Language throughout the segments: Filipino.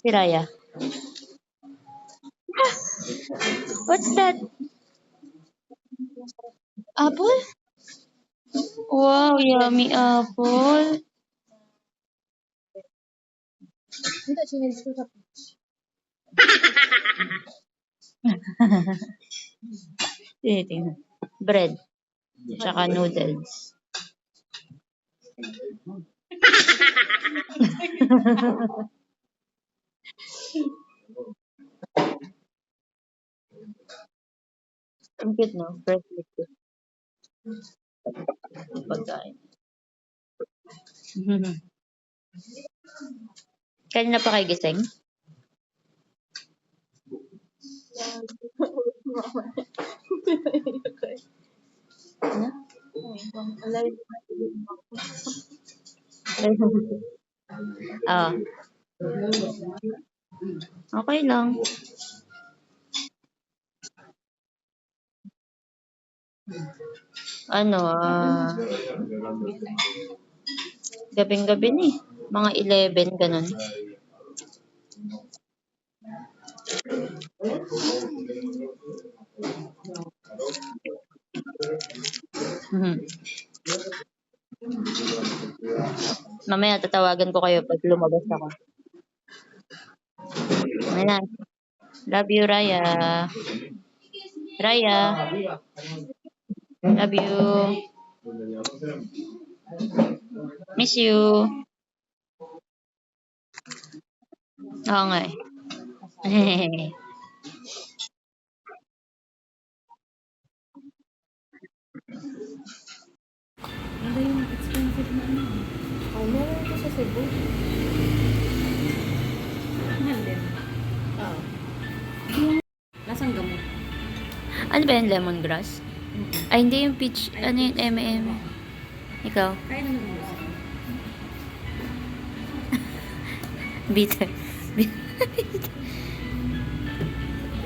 Si, Raya. What's that? Apple? Wow, yummy apple. Tinitingnan. Bread. Tsaka noodles. Ang cute, no? Fresh liquid. Pagkain. Kanina pa kayo gising? Ano? Alay, Ah. Okay lang. Ano, ah, gabing-gabi ni. Mga 11, ganun. Mhm. Mamaya tatawagan ko kayo pag lumabas ako. Ayan. Love you, Raya. Raya. Love you. Miss you. Oo nga eh. Ano yung expensive na ano? Oh, meron ito sa Cebu. Lasang gamot. ano ba yung lemongrass? Ay, hindi yung peach. Ano yung M&M? Ikaw? Kaya naman mo. Bitter.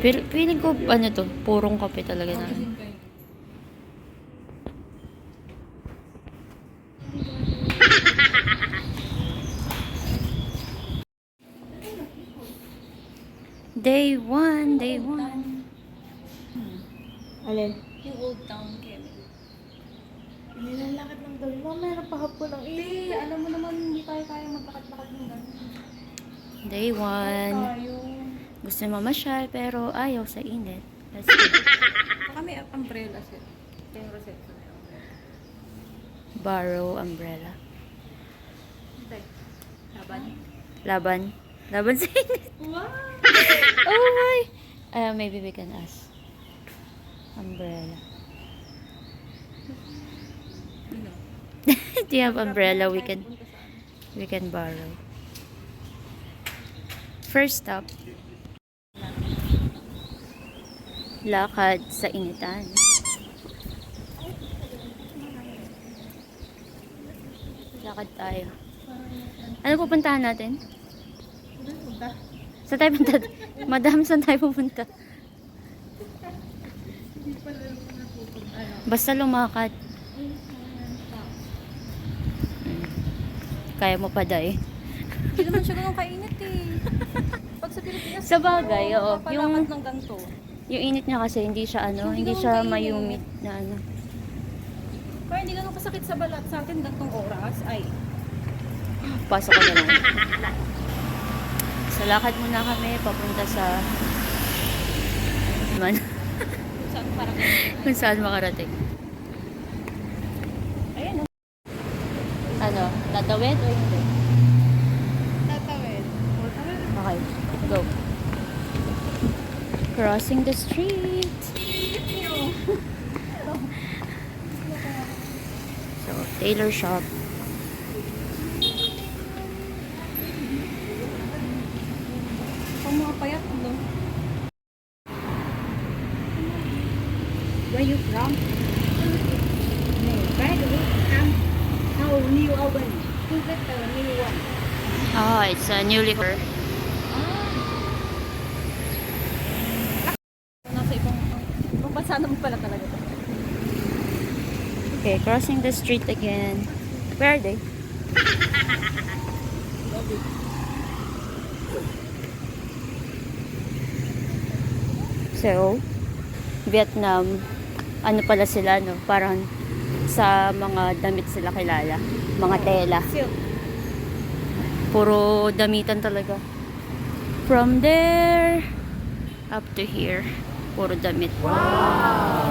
Pero feeling ko, ano to, purong kape talaga na. Day one, day one. Alin? Yung Old Town Kevin. Nilalakad ng dami. Mama, meron pa hapon ng Hindi, alam mo naman hindi tayo kaya maglakat-lakat ng gano'n. Day one. Gusto mamasyal, pero ayaw sa init. Baka may umbrella set. Yung umbrella. Borrow umbrella. Laban. Laban. Laban sa init. Wow! Oh my! Uh, maybe we can ask. Umbrella. Do you have umbrella we can we can borrow? First stop. Lakad sa initan. Lakad tayo. Ano pupuntahan natin? Saan tayo punta? Madam, saan tayo pupunta? Basta lumakad. Mm. Kaya mo pa dai. Hindi naman siya ganun kainit eh. Pag sa Pilipinas, Sa bagay, oo. Yung... Yung- ng ganito. Yung init niya kasi hindi siya ano, Hindi hindi ganun siya kainit. mayumit na ano. Kaya hindi ganun kasakit sa balat sa atin gantong oras. Ay, Pasok ka na lang. Sa lakad muna kami papunta sa man saan parang kung saan makarating. Ayan, oh. Ano, tatawid o hindi? Crossing the street. So, tailor shop. Pang mga payat, ano? Where you from? By the way, come how new. To get the new one. Oh, it's a newly Kasama mo pala talaga to. Okay, crossing the street again. Where are they? So, Vietnam, ano pala sila, no? Parang sa mga damit sila kilala. Mga tela. Puro damitan talaga. From there, up to here. Puro damit. Wow!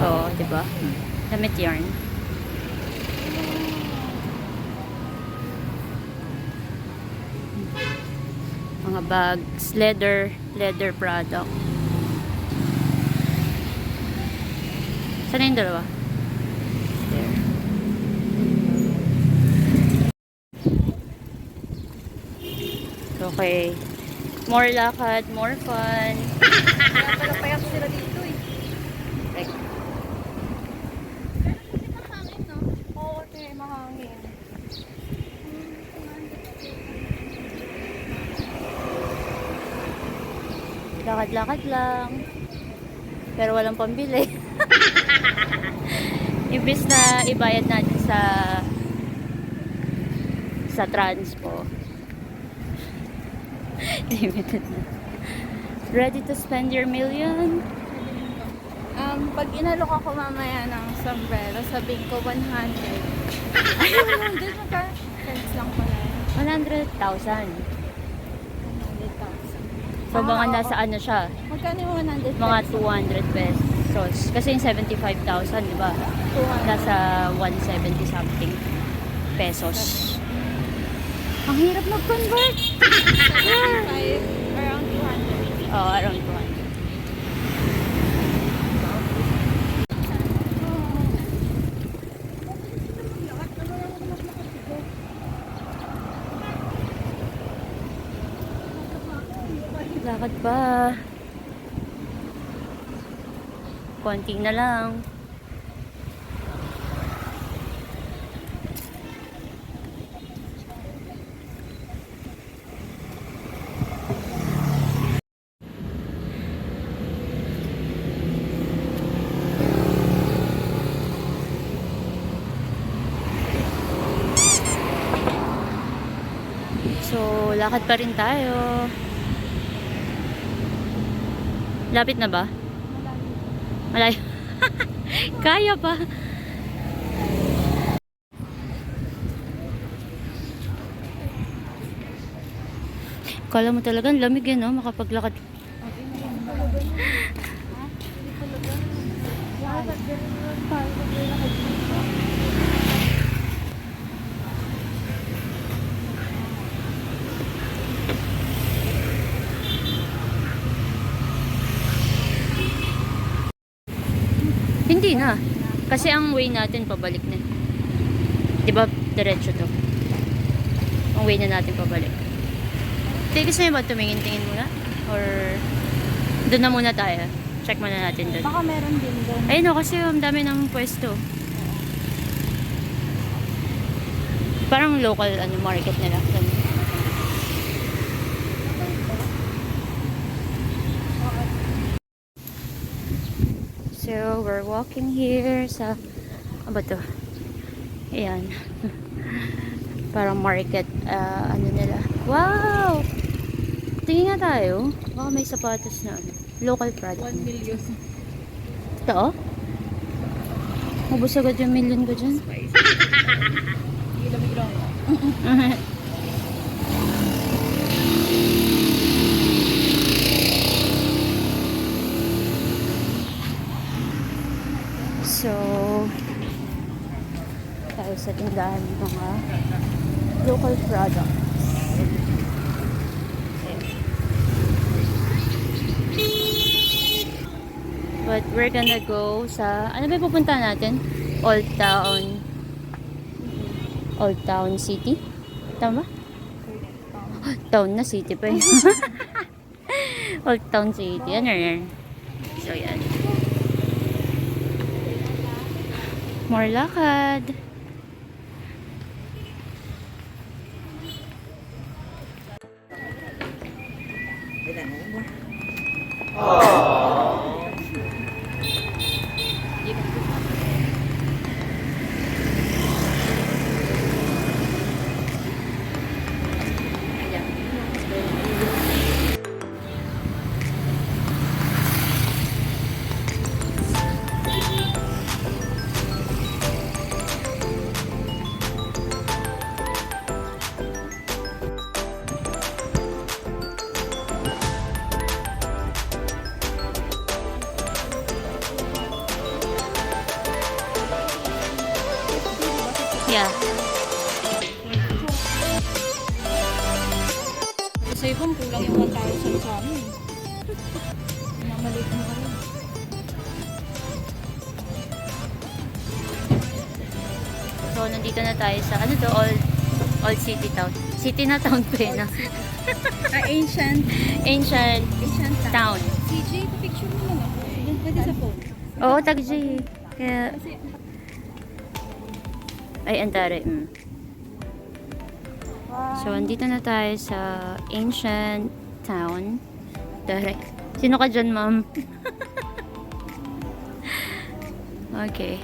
Oo, di ba? Damit yarn. Mga bags, leather, leather product. Saan yung dalawa? There. Okay. More lakad, more fun. Kaya pala payat sila dito eh. Like, Mahangin, no? Oo, te, mahangin. Lakad-lakad lang. Pero walang pambili. Imbis na ibayad natin sa sa transpo. Limited na. Ready to spend your million? Um, pag inalok ako mamaya ng sombrero, sabihin ko 100. Ay, 100 magka? Friends lang pala. 100,000. 100,000. So, Ah, mga oo. nasa ano siya, Magkano yung 100 mga pesos? 200 pesos. Kasi yung 75,000, di ba? 200. Nasa 170 something pesos. Ang hirap mag-convert. 75, around 200. Oh, around 200. Lakad pa. Konti na lang. So, lakad pa rin tayo. Lapit na ba? Malayo. Kaya pa. Kala mo talagang lamig yan, no? Makapaglakad. Hindi na. Kasi ang way natin pabalik na. 'Di ba diretso to? Ang way na natin pabalik. Gusto niyo ba tumingin-tingin muna? Or doon na muna tayo? Check muna natin doon. Baka meron din doon. Ayun o, kasi ang dami ng pwesto. Parang local ano market nila. Ganun. So, we're walking here sa... Ano ba to? Ayan. Parang market, ah, ano nila. Wow! Tingin nga tayo. Baka may sapatos na ano. Local product. 1 million. Ito? Mabos agad yung million ko dyan. Hindi lamig lang. so, tayo sa tindahan ng mga local products. But we're gonna go sa, ano ba yung pupuntahan natin? Old Town, Old Town City? Tama? Town na city pa yun. Old Town City. Ano yan? So, yan. More lakad. Namalik mo kami. So, nandito na tayo sa, ano to, Old, Old City Town. City na town pa yun, ah. Ah, ancient. Ancient Ancient town. CJ, picture mo naman ako. Pwede sa phone. Oo, tag J. Kaya, ay, antare. Mm. So, andito na tayo sa ancient town. Direct. Sino ka dyan, ma'am? okay.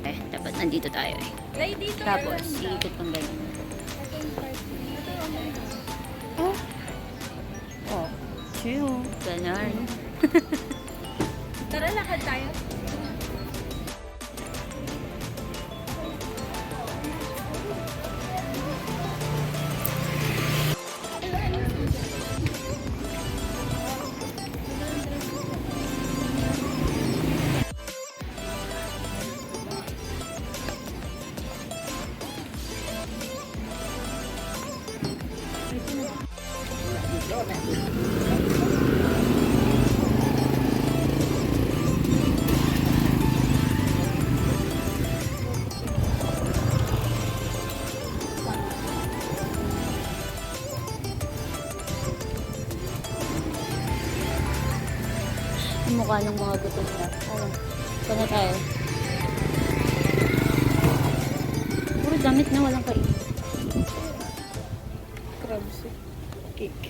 Eh, dapat nandito tayo eh. Lay dito. Tapos, iikot kang ganyan. Oh. Oh. True. Ganon. Tara, lakad tayo. Mukha ng mga gutom na. Oh, ito na tayo. Puro damit na walang kain. Crabs. Cake.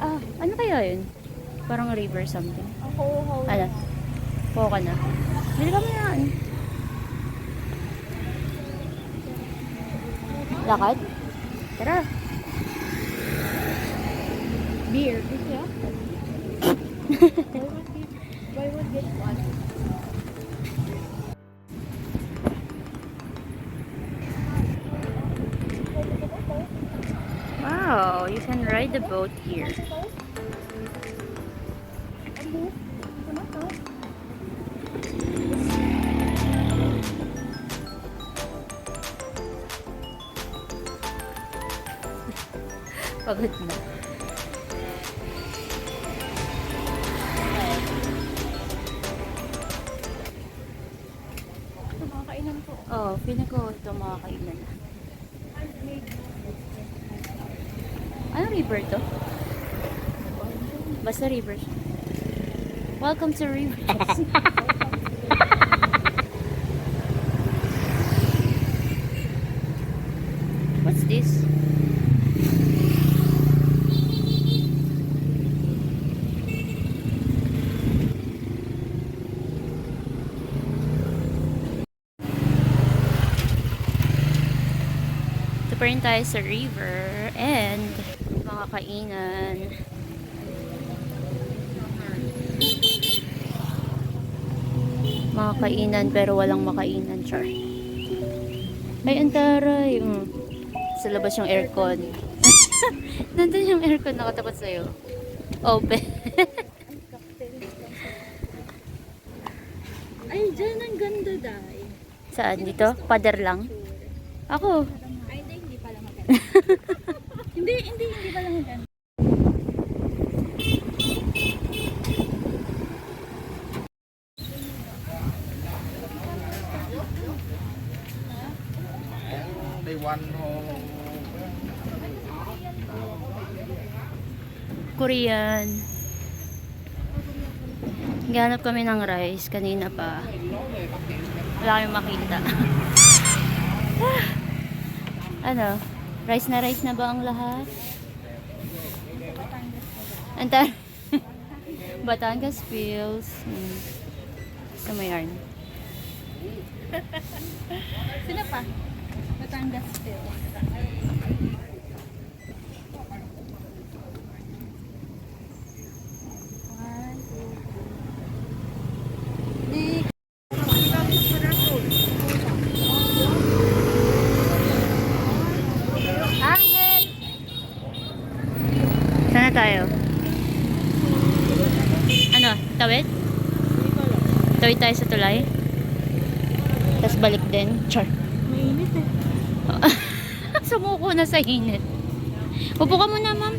Ah, ano kaya yun? Parang river something. Ako, how Ano? Kuha ka na. Bili ka mo na ano. Lakad? Tara. beer. Wow, you can ride the boat here. Oh, feeling ko ito mga kainan na. Ano river to? Basta river. Welcome to Rivers. What's this? Rin tayo sa river and mga kainan. Mga kainan pero walang makainan, char. Ay, antaray. Mm. Sa labas yung aircon. Nandun yung aircon nakatapat sa'yo. Open. Ay, dyan ang ganda dahil. Saan? Dito? Pader lang? Ako. Hindi, hindi hindi, pala. Only one hole. Korean. Ganap kami ng rice kanina pa. Wala kami makita. ano? Rice na rice na ba ang lahat? Anta Batangas Pills. Hmm. Gusto mo yarn? Sino pa? Batangas still. One, two, three. Next. Angel! Sana tayo? Tawid tayo sa tulay? Tapos balik din. Char. Mainit eh. Sumuko na sa init. Upo ka muna, ma'am.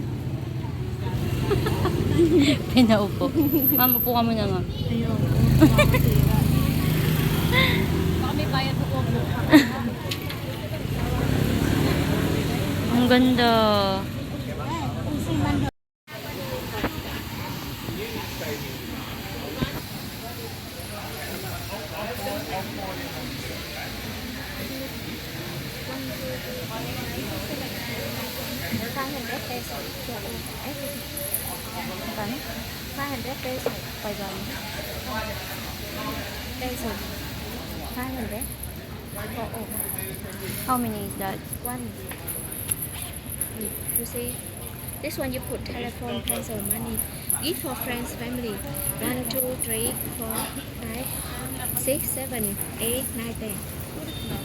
Pinaupo. Ma'am, upo ka muna, ma'am. Ayun. Baka may bayad po. Ang ganda. This one you put telephone, pencil, money. Give for friends, family. One, two, three, four, five, six, seven, eight, nine, ten.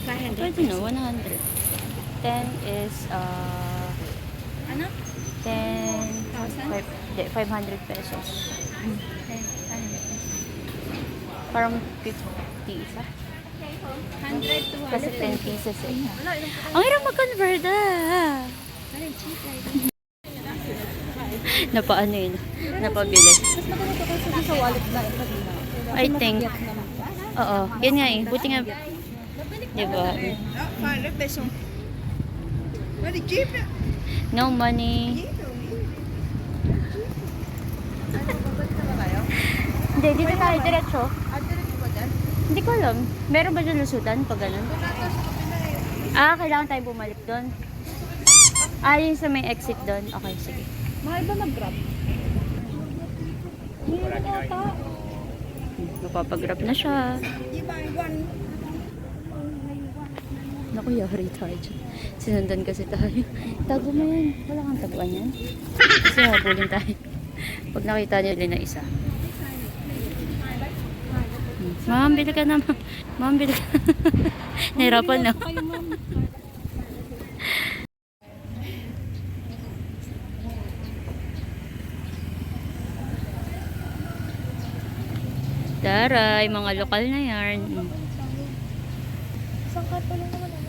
Five hundred. Pwede na, 100. 10 is, uh, Ano? 10, Thousand? five, 500 pesos. Ten. Five hundred. Parang 50 isa. Hundred, two Kasi hundred. 10 pieces eh. Ang hirap mag-convert ah. Very cheap like Napaano yun? Napabili. Mas matututo ko sa wallet na ito. I think. Oo. Yan nga eh. Buti nga. Diba? 500 peso. Very cheap. No money. Hindi, dito tayo diretso. Hindi ko alam. Meron ba dyan lusutan pag ganun? Ah, kailangan tayo bumalik doon. Ah, yun sa may exit doon. Okay, sige. Mahal ba mag-grab? Hindi na ata. Mapapag-grab na siya. Naku, yari tayo dyan. Sinundan kasi tayo. Tago mo yan. Wala kang taguan yan. Kasi habulin tayo. Pag nakita niyo na isa. Ma'am, bili ka na, ma'am. Ma'am, bili ka. Nahirapan na. Taray, mga lokal na. Hmm. Isang kanto lang naman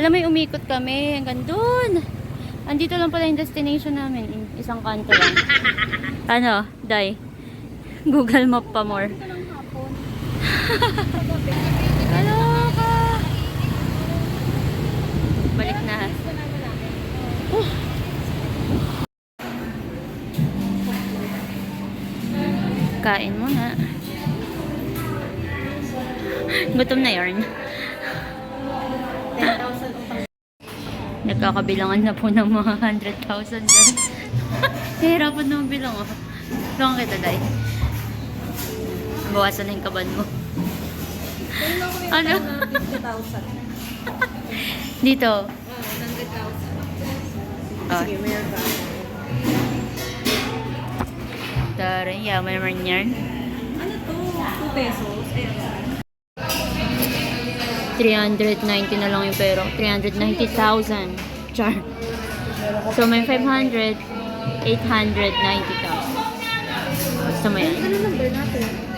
Alam mo, yung umikot kami hanggang dun. Andito lang pala yung destination namin. in- Isang kanto lang. ano, Day? Google Map pa more. Hello ka! Balik na. Kain muna. Gutom na yarn. Nagkakabilangan na po ng mga 100,000 dyan. Hihirapan naman bilang oh. Tulungan kita, Day. Bawasan na yung kaban mo. Ano? 50,000. Dito. Oh, 100,000. Oh, Sige, meron ba? tara, yaman naman yan. Ano to? 2 pesos. Ayan. 390 na lang yung pero. 390,000. Char. So, may 500, 890,000. Gusto mo yan? Ano number.